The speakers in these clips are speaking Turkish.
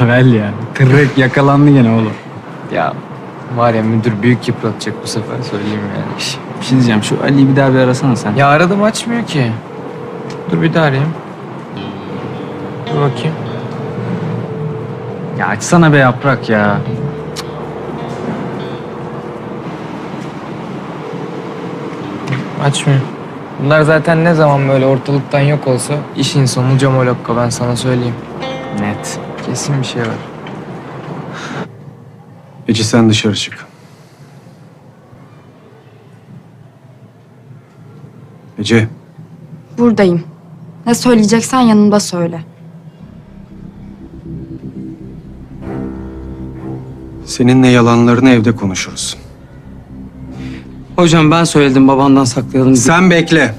Avel ya. Tırrek yakalandı gene oğlum. Ya var ya müdür büyük yıpratacak bu sefer söyleyeyim yani. Şş, Bir şey diyeceğim. Şu Ali'yi bir daha bir arasana sen. Ya aradım açmıyor ki. Dur bir daha arayayım. Dur bakayım. Ya açsana be yaprak ya. Açmıyor. Bunlar zaten ne zaman böyle ortalıktan yok olsa işin sonu camolokka ben sana söyleyeyim. Kesin bir şey var. Ece sen dışarı çık. Ece, Buradayım. Ne söyleyeceksen yanımda söyle. seninle yalanlarını evde konuşuruz. Hocam ben söyledim babandan saklayalım. diye. Sen bekle.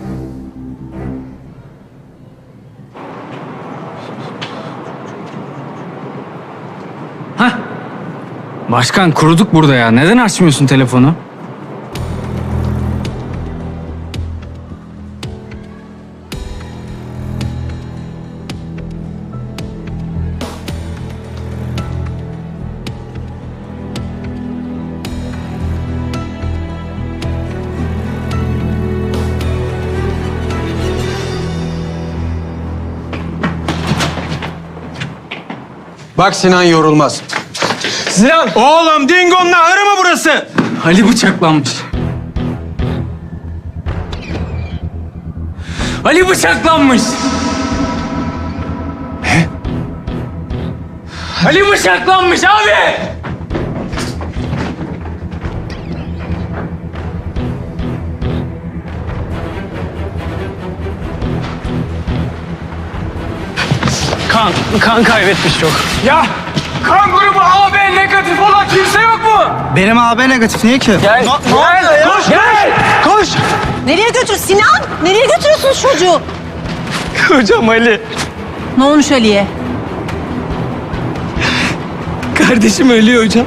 Başkan kuruduk burada ya. Neden açmıyorsun telefonu? Bak Sinan yorulmaz. Sinan! Oğlum Dingo'nun ahırı mı burası? Ali bıçaklanmış. Ali bıçaklanmış. Ne? Ali bıçaklanmış abi. Kan, kan kaybetmiş çok. Ya kan grubu Negatif olan kimse yok mu? Benim AB negatif niye ki? Gel, gel, koş, gel, koş. Nereye götür Sinan? Nereye götürüyorsun çocuğu? Hocam Ali, Ne olmuş Ali'ye? kardeşim ölüyor hocam.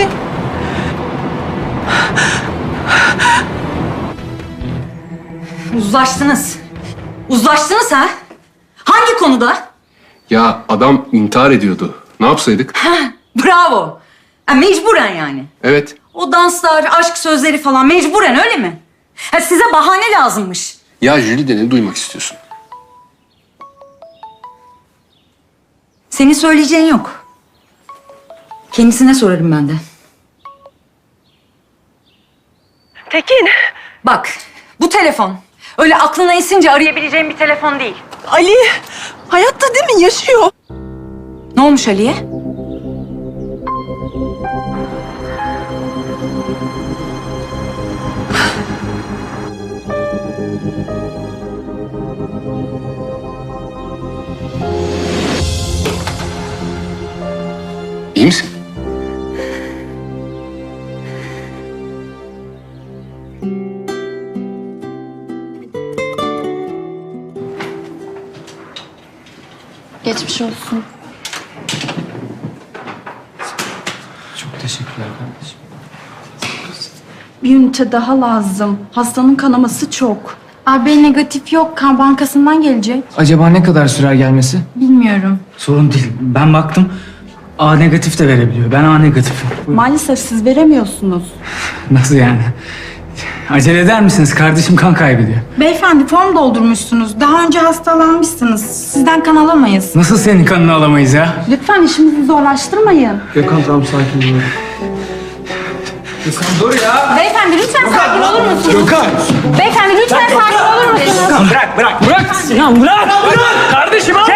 Yani? Uzlaştınız. Uzlaştınız ha? Hangi konuda? Ya adam intihar ediyordu. Ne yapsaydık? Bravo. Ha, mecburen yani. Evet. O danslar, aşk sözleri falan mecburen öyle mi? Ha, size bahane lazımmış. Ya Jülide ne duymak istiyorsun? Senin söyleyeceğin yok. Kendisine sorarım ben de. Bak, bu telefon öyle aklına esince arayabileceğin bir telefon değil. Ali hayatta değil mi? Yaşıyor. Ne olmuş Ali'ye? İyi misin? Geçmiş olsun. Çok teşekkürler kardeşim. Bir ünite daha lazım. Hastanın kanaması çok. AB negatif yok. Kan bankasından gelecek. Acaba ne kadar sürer gelmesi? Bilmiyorum. Sorun değil. Ben baktım. A negatif de verebiliyor. Ben A negatifim. Maalesef siz veremiyorsunuz. Nasıl yani? Acele eder misiniz? Kardeşim kan kaybediyor. Beyefendi form doldurmuşsunuz. Daha önce hastalanmışsınız. Sizden kan alamayız. Nasıl senin kanını alamayız ya? Lütfen işimizi zorlaştırmayın. Gökhan tamam sakin ol. Beyefendi lütfen sakin olur musunuz? Gökhan! Beyefendi lütfen sakin olur musunuz? Bırak bırak. Bırak Sinan bırak. Bırak. Kardeşim al.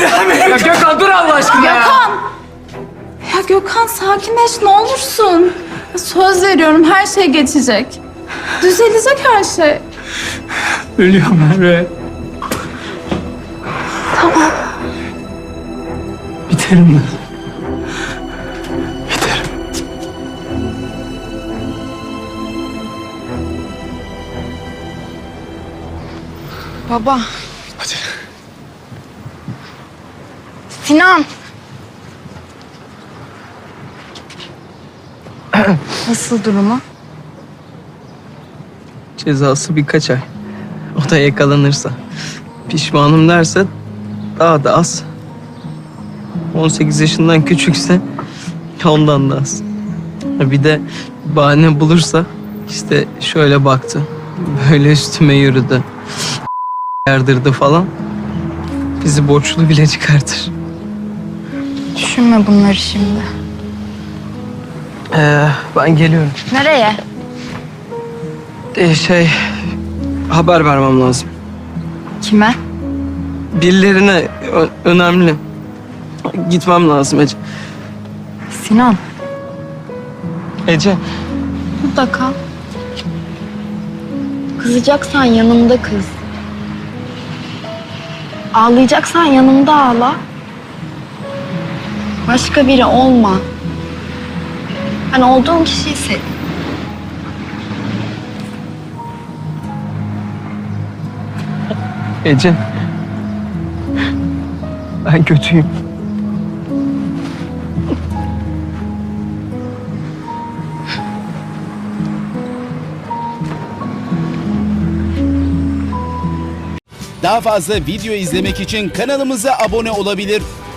Ya Gökhan dur Allah aşkına ya. Gökhan! Ya Gökhan sakinleş ne olursun. Söz veriyorum her şey geçecek. Düzelecek her şey. Ölüyorum Merve. Tamam. Biterim ben. Biterim. Baba. Hadi. Sinan. Nasıl durumu? Cezası birkaç ay. O da yakalanırsa. Pişmanım derse daha da az. 18 yaşından küçükse ondan da az. Bir de bahane bulursa işte şöyle baktı. Böyle üstüme yürüdü. Yardırdı falan. Bizi borçlu bile çıkartır. Düşünme bunları şimdi. Ee, ben geliyorum. Nereye? Ee, şey haber vermem lazım. Kime? Birilerine önemli. Gitmem lazım Ece. Sinan. Ece. Kal. Kızacaksan yanımda kız. Ağlayacaksan yanımda ağla. Başka biri olma. Ben olduğum kişiyi sev. Ece. Ben kötüyüm. Daha fazla video izlemek için kanalımıza abone olabilir.